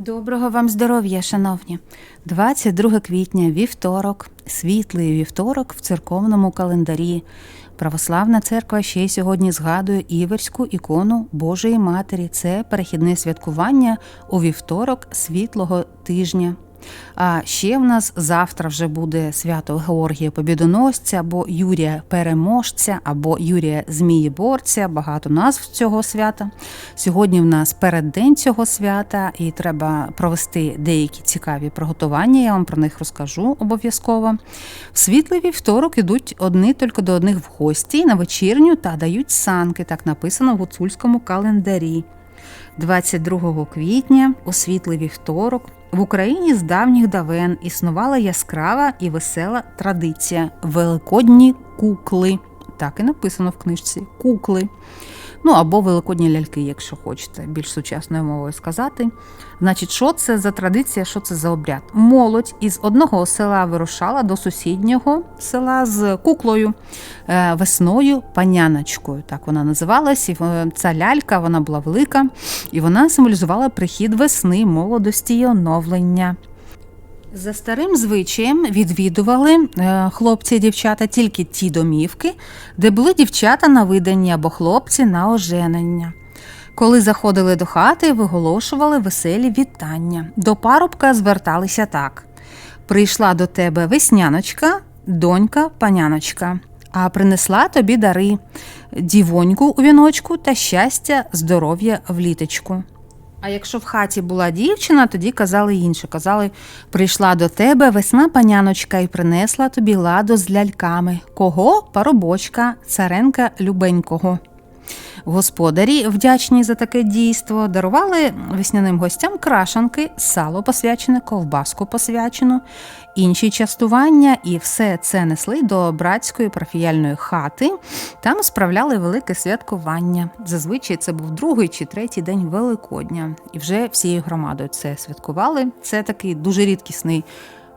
Доброго вам здоров'я, шановні! 22 квітня, вівторок, світлий вівторок в церковному календарі. Православна церква ще й сьогодні згадує іверську ікону Божої Матері. Це перехідне святкування у вівторок світлого тижня. А ще в нас завтра вже буде свято Георгія Побідоносця або Юрія Переможця, або Юрія Змієборця. Багато назв цього свята. Сьогодні в нас переддень цього свята, і треба провести деякі цікаві приготування. Я вам про них розкажу обов'язково. В світлий вівторок ідуть одні тільки до одних в гості на вечірню та дають санки. Так написано в гуцульському календарі. 22 квітня, у світлий вівторок, в Україні з давніх давен існувала яскрава і весела традиція великодні кукли. Так і написано в книжці кукли. Ну або великодні ляльки, якщо хочете, більш сучасною мовою сказати. Значить, що це за традиція, що це за обряд? Молодь із одного села вирушала до сусіднього села з куклою е, весною паняночкою. Так вона називалась. І е, ця лялька вона була велика, і вона символізувала прихід весни, молодості і оновлення. За старим звичаєм відвідували е, хлопці і дівчата тільки ті домівки, де були дівчата на виданні або хлопці на оженення. Коли заходили до хати, виголошували веселі вітання. До парубка зверталися так: прийшла до тебе весняночка, донька, паняночка, а принесла тобі дари, дівоньку у віночку та щастя, здоров'я в літочку. А якщо в хаті була дівчина, тоді казали інше. Казали, прийшла до тебе весна паняночка і принесла тобі ладу з ляльками. Кого? Парубочка, царенка любенького. Господарі, вдячні за таке дійство, дарували весняним гостям крашанки, сало посвячене, ковбаску посвячену, інші частування, і все це несли до братської парафіяльної хати. Там справляли велике святкування. Зазвичай це був другий чи третій день Великодня, і вже всією громадою це святкували. Це такий дуже рідкісний.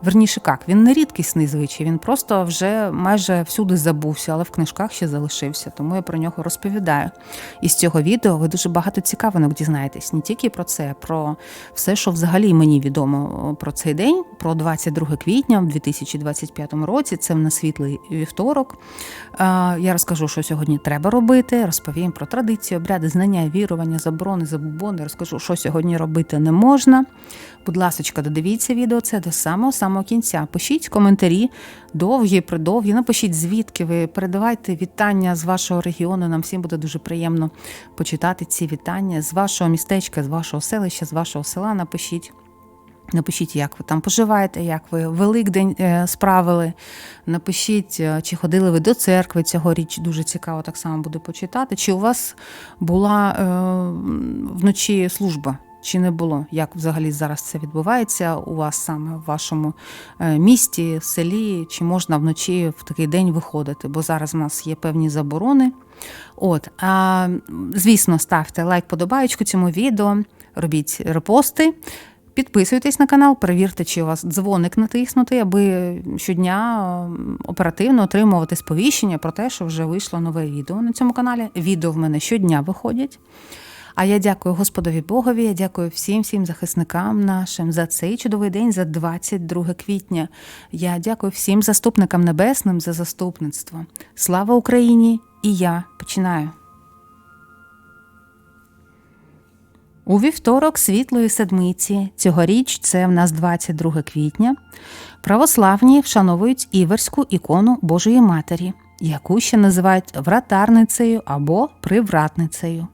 Верніше як, він не рідкісний звичай, він просто вже майже всюди забувся, але в книжках ще залишився, тому я про нього розповідаю. І з цього відео ви дуже багато цікавинок дізнаєтесь не тільки про це, про все, що взагалі мені відомо про цей день, про 22 квітня в 2025 році. Це в нас світлий вівторок. Я розкажу, що сьогодні треба робити. Розповім про традиції, обряди, знання, вірування, заборони, забобони. Розкажу, що сьогодні робити не можна. Будь ласка, додивіться відео це до самого самого кінця. Пишіть коментарі, довгі, придовгі. Напишіть, звідки ви передавайте вітання з вашого регіону. Нам всім буде дуже приємно почитати ці вітання з вашого містечка, з вашого селища, з вашого села. Напишіть. Напишіть, як ви там поживаєте, як ви Великдень е, справили. Напишіть, е, чи ходили ви до церкви цьогоріч, дуже цікаво так само буде почитати. Чи у вас була е, вночі служба? Чи не було? Як взагалі зараз це відбувається у вас саме в вашому е, місті, селі? Чи можна вночі в такий день виходити? Бо зараз у нас є певні заборони. От, а, Звісно, ставте лайк, подобаючку цьому відео, робіть репости. Підписуйтесь на канал, перевірте, чи у вас дзвоник натиснутий, аби щодня оперативно отримувати сповіщення про те, що вже вийшло нове відео на цьому каналі. Відео в мене щодня виходять. А я дякую Господові Богові, я дякую всім всім захисникам нашим за цей чудовий день, за 22 квітня. Я дякую всім заступникам небесним за заступництво. Слава Україні! І я починаю. У вівторок світлої седмиці, цьогоріч це в нас 22 квітня, православні вшановують іверську ікону Божої Матері, яку ще називають вратарницею або привратницею.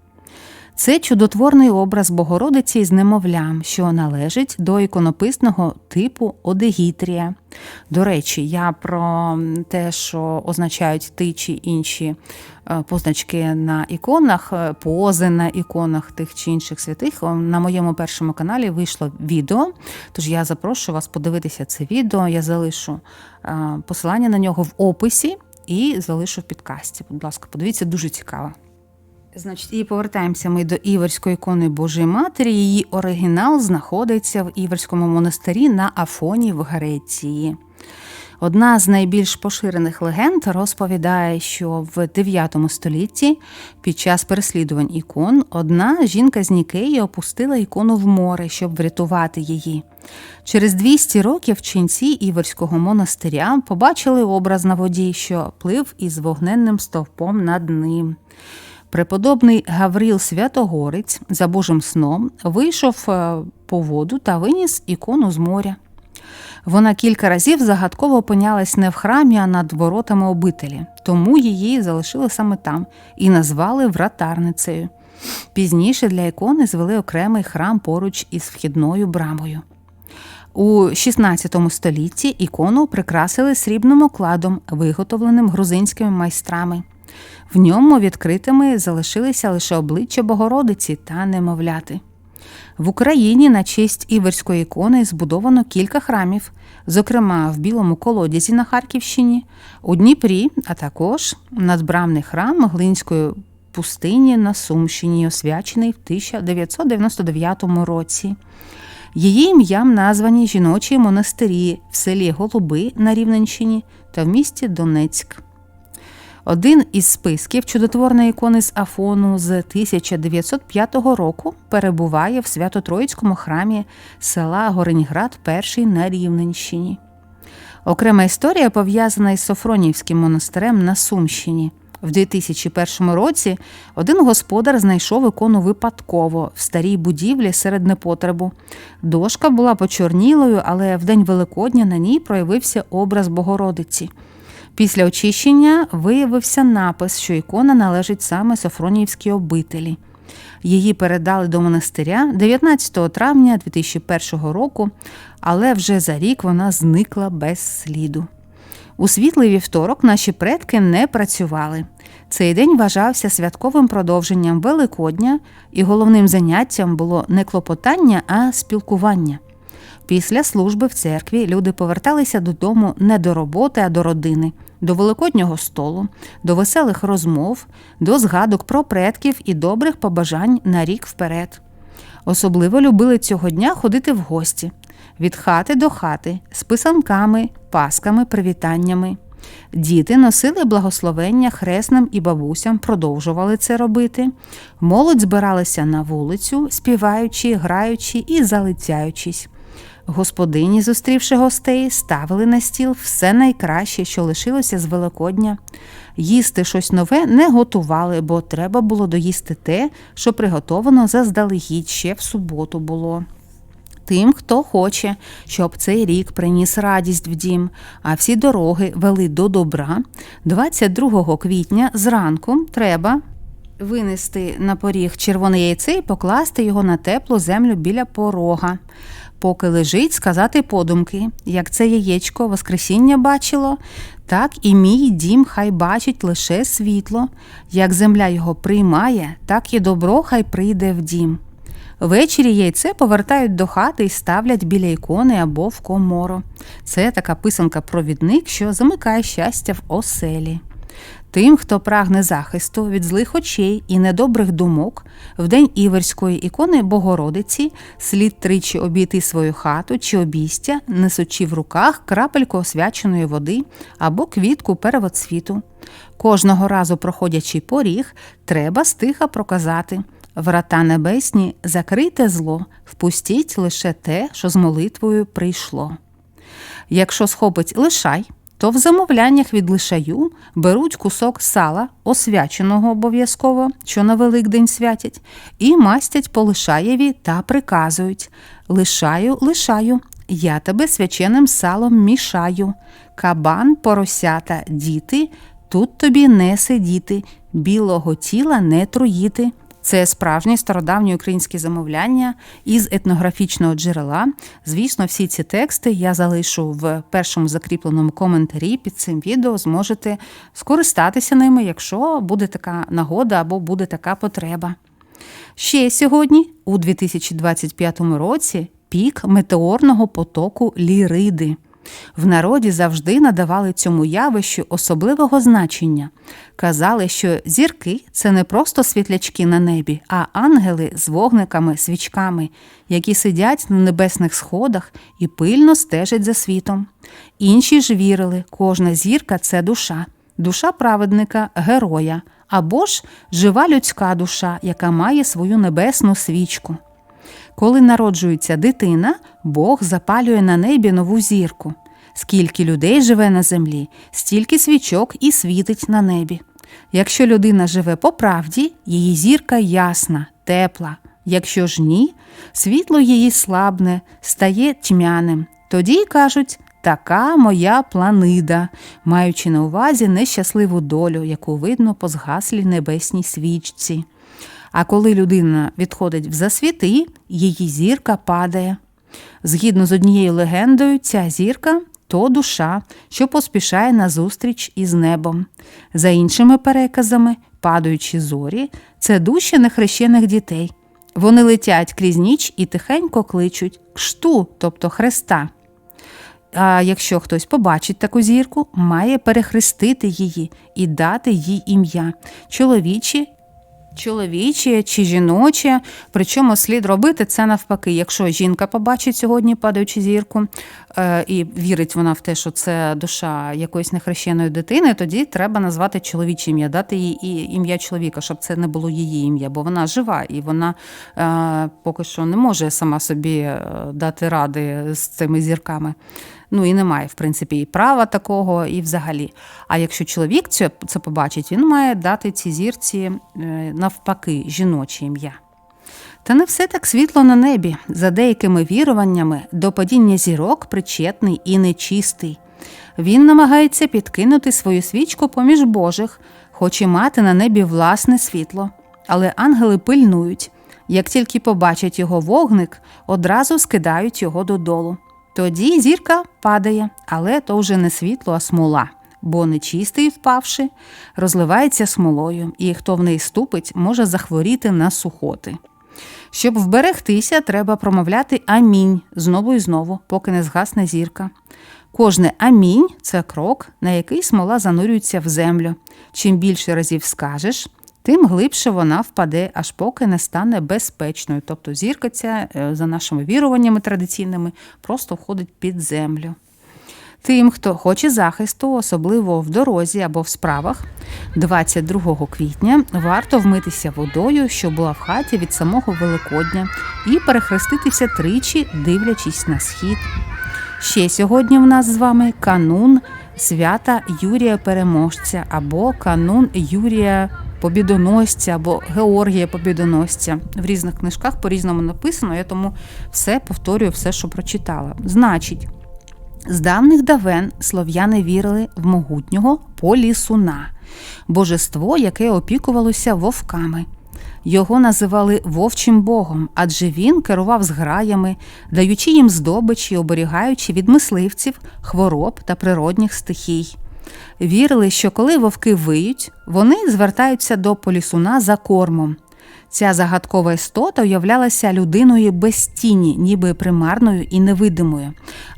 Це чудотворний образ Богородиці з немовлям, що належить до іконописного типу Одегітрія. До речі, я про те, що означають ті чи інші е, позначки на іконах, е, пози на іконах тих чи інших святих. На моєму першому каналі вийшло відео. Тож я запрошую вас подивитися це відео. Я залишу е, посилання на нього в описі і залишу в підкасті. Будь ласка, подивіться, дуже цікаво. Значить, і повертаємося ми до Іверської ікони Божої Матері. Її оригінал знаходиться в Іверському монастирі на Афоні в Греції. Одна з найбільш поширених легенд розповідає, що в 9 столітті під час переслідувань ікон одна жінка з Нікеї опустила ікону в море, щоб врятувати її. Через 200 років ченці Іверського монастиря побачили образ на воді, що плив із вогненним стовпом над ним. Преподобний Гавріл Святогорець за Божим сном вийшов е, по воду та виніс ікону з моря. Вона кілька разів загадково опинялась не в храмі, а над воротами обителі, тому її залишили саме там і назвали вратарницею. Пізніше для ікони звели окремий храм поруч із вхідною брамою. У 16 столітті ікону прикрасили срібним окладом, виготовленим грузинськими майстрами. В ньому відкритими залишилися лише обличчя Богородиці та немовляти. В Україні на честь іверської ікони збудовано кілька храмів, зокрема в Білому колодязі на Харківщині, у Дніпрі, а також надбрамний храм Глинської пустині на Сумщині, освячений в 1999 році. Її ім'ям названі жіночі монастирі в селі Голуби на Рівненщині та в місті Донецьк. Один із списків чудотворної ікони з Афону з 1905 року перебуває в Свято-Троїцькому храмі села Гореньград, перший на Рівненщині. Окрема історія пов'язана із Софронівським монастирем на Сумщині. В 2001 році один господар знайшов ікону випадково в старій будівлі серед непотребу. Дошка була почорнілою, але в день Великодня на ній проявився образ Богородиці. Після очищення виявився напис, що ікона належить саме Софронівській обителі. Її передали до монастиря 19 травня 2001 року, але вже за рік вона зникла без сліду. У світлий вівторок наші предки не працювали. Цей день вважався святковим продовженням Великодня, і головним заняттям було не клопотання, а спілкування. Після служби в церкві люди поверталися додому не до роботи, а до родини, до великоднього столу, до веселих розмов, до згадок про предків і добрих побажань на рік вперед. Особливо любили цього дня ходити в гості від хати до хати з писанками, пасками, привітаннями. Діти носили благословення хресним і бабусям, продовжували це робити. Молодь збиралася на вулицю, співаючи, граючи і залицяючись. Господині, зустрівши гостей, ставили на стіл все найкраще, що лишилося з Великодня. Їсти щось нове не готували, бо треба було доїсти те, що приготовано заздалегідь ще в суботу було. Тим, хто хоче, щоб цей рік приніс радість в дім, а всі дороги вели до добра, 22 квітня зранку треба винести на поріг червоне яйце і покласти його на теплу землю біля порога. Поки лежить, сказати подумки, як це яєчко Воскресіння бачило, так і мій дім хай бачить лише світло, як земля його приймає, так і добро хай прийде в дім. Ввечері яйце повертають до хати і ставлять біля ікони або в комору. Це така писанка-провідник, що замикає щастя в оселі. Тим, хто прагне захисту від злих очей і недобрих думок, в день іверської ікони Богородиці слід тричі обійти свою хату чи обійстя, несучи в руках крапельку освяченої води або квітку первоцвіту. Кожного разу, проходячи поріг, треба стиха проказати Врата небесні, закрийте зло, впустіть лише те, що з молитвою прийшло. Якщо схопить лишай, то в замовляннях від лишаю беруть кусок сала, освяченого обов'язково, що на Великдень святять, і мастять по лишаєві та приказують Лишаю, лишаю, я тебе свяченим салом мішаю, кабан, поросята, діти, тут тобі не сидіти, білого тіла не труїти. Це справжні стародавні українські замовляння із етнографічного джерела. Звісно, всі ці тексти я залишу в першому закріпленому коментарі під цим відео. Зможете скористатися ними, якщо буде така нагода або буде така потреба. Ще сьогодні, у 2025 році, пік метеорного потоку Ліриди. В народі завжди надавали цьому явищу особливого значення. Казали, що зірки це не просто світлячки на небі, а ангели з вогниками, свічками, які сидять на небесних сходах і пильно стежать за світом. Інші ж вірили, кожна зірка це душа, душа праведника, героя, або ж жива людська душа, яка має свою небесну свічку. Коли народжується дитина, Бог запалює на небі нову зірку. Скільки людей живе на землі, стільки свічок і світить на небі. Якщо людина живе по правді, її зірка ясна, тепла. Якщо ж ні, світло її слабне, стає тьмяним. Тоді кажуть така моя планида, маючи на увазі нещасливу долю, яку видно по згаслій небесній свічці. А коли людина відходить в засвіти, її зірка падає. Згідно з однією легендою, ця зірка то душа, що поспішає на зустріч із небом. За іншими переказами, падаючі зорі це душі нехрещених дітей. Вони летять крізь ніч і тихенько кличуть кшту, тобто хреста. А якщо хтось побачить таку зірку, має перехрестити її і дати їй ім'я чоловічі Чоловіче чи жіноче, причому слід робити це навпаки. Якщо жінка побачить сьогодні падаючу зірку е, і вірить вона в те, що це душа якоїсь нехрещеної дитини, тоді треба назвати чоловіче ім'я, дати їй ім'я чоловіка, щоб це не було її ім'я, бо вона жива і вона е, поки що не може сама собі е, дати ради з цими зірками. Ну і немає, в принципі, і права такого, і взагалі. А якщо чоловік це, побачить, він має дати цій зірці е, навпаки жіноче ім'я. Та не все так світло на небі. За деякими віруваннями, до падіння зірок причетний і нечистий. Він намагається підкинути свою свічку поміж Божих, хоче мати на небі власне світло. Але ангели пильнують. Як тільки побачать його вогник, одразу скидають його додолу. Тоді зірка падає, але то вже не світло, а смола, бо нечистий, впавши, розливається смолою, і хто в неї ступить, може захворіти на сухоти. Щоб вберегтися, треба промовляти амінь знову і знову, поки не згасне зірка. Кожне амінь це крок, на який смола занурюється в землю. Чим більше разів скажеш, тим глибше вона впаде, аж поки не стане безпечною. Тобто зірка ця, е, за нашими віруваннями традиційними, просто входить під землю. Тим, хто хоче захисту, особливо в дорозі або в справах, 22 квітня варто вмитися водою, що була в хаті від самого Великодня, і перехреститися тричі, дивлячись на схід. Ще сьогодні в нас з вами канун свята Юрія Переможця або канун Юрія Побідоносця або Георгія Побідоносця. В різних книжках по-різному написано, я тому все повторюю, все, що прочитала. Значить, з давних давен слов'яни вірили в могутнього полісуна, божество, яке опікувалося вовками. Його називали вовчим богом, адже він керував зграями, даючи їм здобич і оберігаючи від мисливців, хвороб та природних стихій. Вірили, що коли вовки виють, вони звертаються до полісуна за кормом. Ця загадкова істота уявлялася людиною без тіні, ніби примарною і невидимою.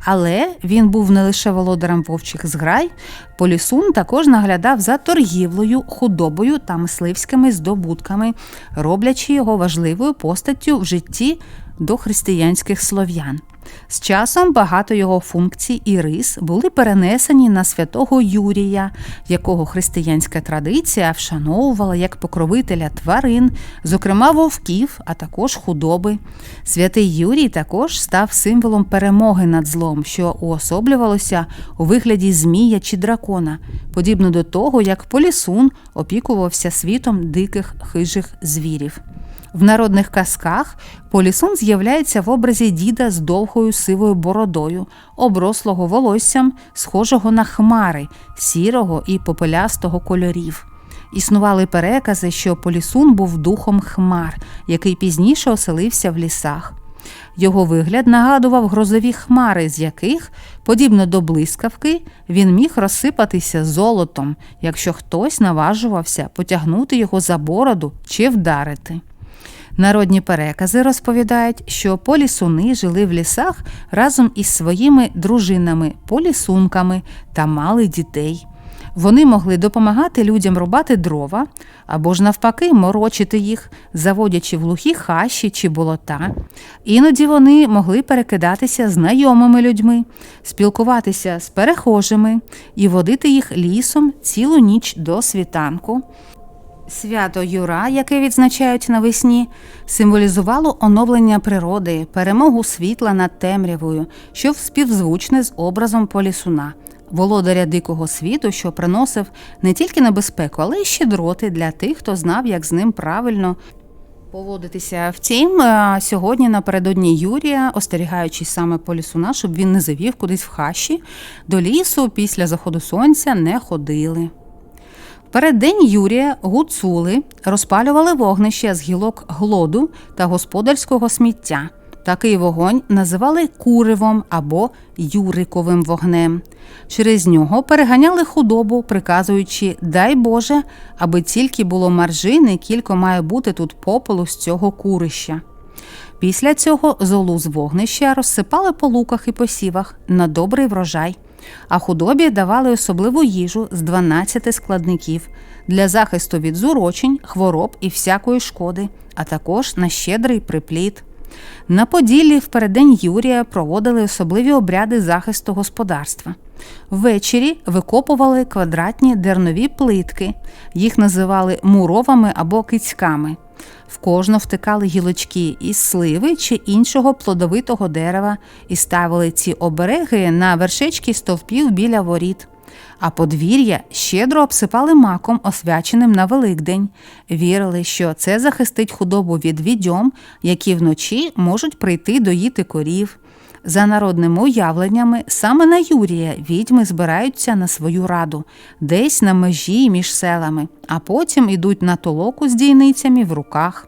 Але він був не лише володарем вовчих зграй, полісун також наглядав за торгівлею, худобою та мисливськими здобутками, роблячи його важливою постаттю в житті дохристиянських слов'ян. З часом багато його функцій і рис були перенесені на святого Юрія, якого християнська традиція вшановувала як покровителя тварин, зокрема вовків, а також худоби. Святий Юрій також став символом перемоги над злом, що уособлювалося у вигляді змія чи дракона, подібно до того, як полісун опікувався світом диких хижих звірів. В народних казках полісун з'являється в образі діда з довгою сивою бородою, оброслого волоссям, схожого на хмари, сірого і попелястого кольорів. Існували перекази, що полісун був духом хмар, який пізніше оселився в лісах. Його вигляд нагадував грозові хмари, з яких, подібно до блискавки, він міг розсипатися золотом, якщо хтось наважувався потягнути його за бороду чи вдарити. Народні перекази розповідають, що полісуни жили в лісах разом із своїми дружинами, полісунками та мали дітей. Вони могли допомагати людям рубати дрова або ж навпаки морочити їх, заводячи в глухі хащі чи болота. Іноді вони могли перекидатися знайомими людьми, спілкуватися з перехожими і водити їх лісом цілу ніч до світанку. Свято Юра, яке відзначають навесні, символізувало оновлення природи, перемогу світла над темрявою, що співзвучне з образом полісуна, володаря дикого світу, що приносив не тільки небезпеку, але й щедроти для тих, хто знав, як з ним правильно поводитися. Втім, е, сьогодні напередодні Юрія, остерігаючись саме полісуна, щоб він не завів кудись в хащі, до лісу після заходу сонця не ходили. Переддень Юрія гуцули розпалювали вогнище з гілок глоду та господарського сміття. Такий вогонь називали куривом або юриковим вогнем. Через нього переганяли худобу, приказуючи Дай Боже, аби тільки було маржини, кілько має бути тут попелу з цього курища. Після цього золу з вогнища розсипали по луках і посівах на добрий врожай, а худобі давали особливу їжу з 12 складників для захисту від зурочень, хвороб і всякої шкоди, а також на щедрий припліт. На Поділлі в переддень Юрія проводили особливі обряди захисту господарства. Ввечері викопували квадратні дернові плитки, їх називали муровами або кицьками. В кожну втикали гілочки із сливи чи іншого плодовитого дерева і ставили ці обереги на вершечки стовпів біля воріт. А подвір'я щедро обсипали маком, освяченим на Великдень. Вірили, що це захистить худобу від відьом, які вночі можуть прийти доїти корів. За народними уявленнями, саме на Юрія відьми збираються на свою раду, десь на межі між селами, а потім ідуть на толоку з дійницями в руках.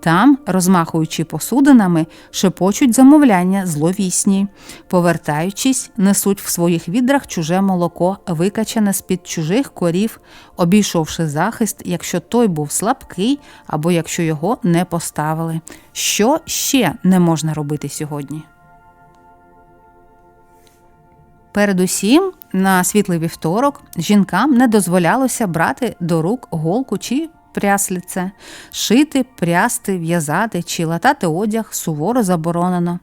Там, розмахуючи посудинами, шепочуть замовляння зловісні. Повертаючись, несуть в своїх відрах чуже молоко, викачане з-під чужих корів, обійшовши захист, якщо той був слабкий або якщо його не поставили. Що ще не можна робити сьогодні? Передусім, на світлий вівторок жінкам не дозволялося брати до рук голку чи прясліце, шити, прясти, в'язати чи латати одяг суворо заборонено.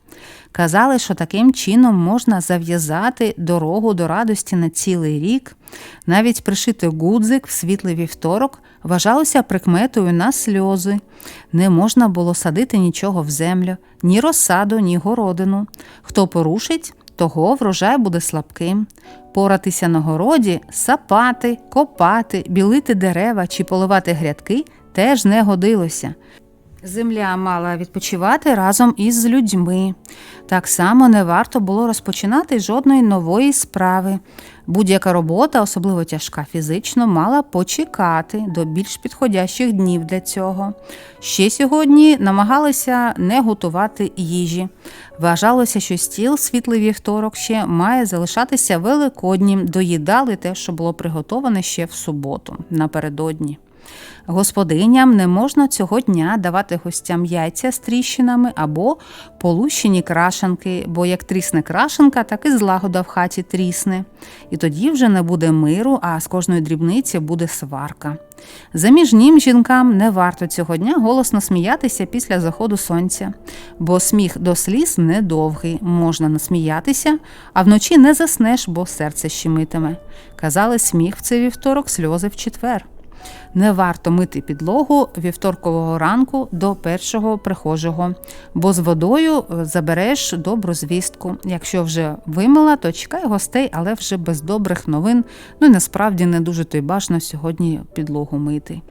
Казали, що таким чином можна зав'язати дорогу до радості на цілий рік. Навіть пришити гудзик в світлий вівторок вважалося прикметою на сльози. Не можна було садити нічого в землю, ні розсаду, ні городину. Хто порушить, того врожай буде слабким. Поратися на городі, сапати, копати, білити дерева чи поливати грядки теж не годилося. Земля мала відпочивати разом із людьми. Так само не варто було розпочинати жодної нової справи. Будь-яка робота, особливо тяжка фізично, мала почекати до більш підходящих днів для цього. Ще сьогодні намагалися не готувати їжі. Вважалося, що стіл світлий вівторок ще має залишатися великоднім, доїдали те, що було приготоване ще в суботу напередодні. Господиням не можна цього дня давати гостям яйця з тріщинами або полущені крашенки, бо як трісне крашенка, так і злагода в хаті трісне. І тоді вже не буде миру, а з кожної дрібниці буде сварка. Заміжнім жінкам не варто цього дня голосно сміятися після заходу сонця, бо сміх до сліз недовгий, можна насміятися, а вночі не заснеш, бо серце щемитиме. Казали, сміх в цей вівторок, сльози в четвер. Не варто мити підлогу вівторкового ранку до першого прихожого, бо з водою забереш добру звістку. Якщо вже вимила, то чекай гостей, але вже без добрих новин. Ну і насправді не дуже то й бажано сьогодні підлогу мити.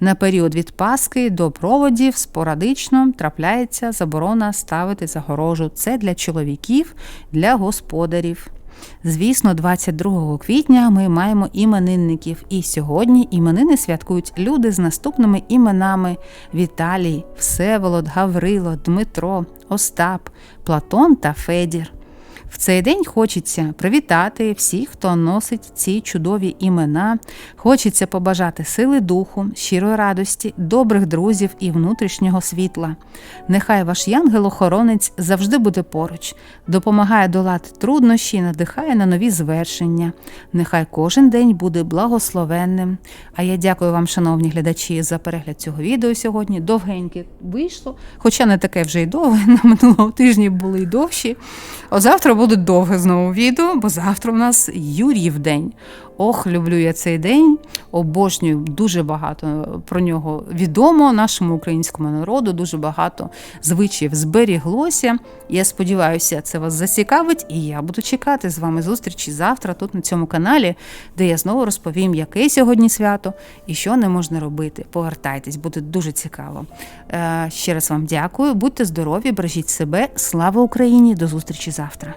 На період від Паски до проводів спорадично трапляється заборона ставити загорожу. Це для чоловіків, для господарів. Звісно, 22 квітня ми маємо іменинників, і сьогодні іменини святкують люди з наступними іменами: Віталій, Всеволод, Гаврило, Дмитро, Остап, Платон та Федір. В цей день хочеться привітати всіх, хто носить ці чудові імена. Хочеться побажати сили духу, щирої радості, добрих друзів і внутрішнього світла. Нехай ваш янгел-охоронець завжди буде поруч, допомагає долати труднощі, надихає на нові звершення. Нехай кожен день буде благословенним. А я дякую вам, шановні глядачі, за перегляд цього відео сьогодні. Довгеньке вийшло, хоча не таке вже й довге. На минулого тижні були й довші. О, завтра довге знову відео, бо завтра у нас Юріїв день. Ох, люблю я цей день, обожнюю дуже багато про нього відомо нашому українському народу. Дуже багато звичаїв зберіглося. Я сподіваюся, це вас зацікавить, і я буду чекати з вами зустрічі завтра тут на цьому каналі, де я знову розповім, яке сьогодні свято і що не можна робити. Повертайтесь, буде дуже цікаво. Е, Ще раз вам дякую. Будьте здорові, бережіть себе. Слава Україні! До зустрічі завтра.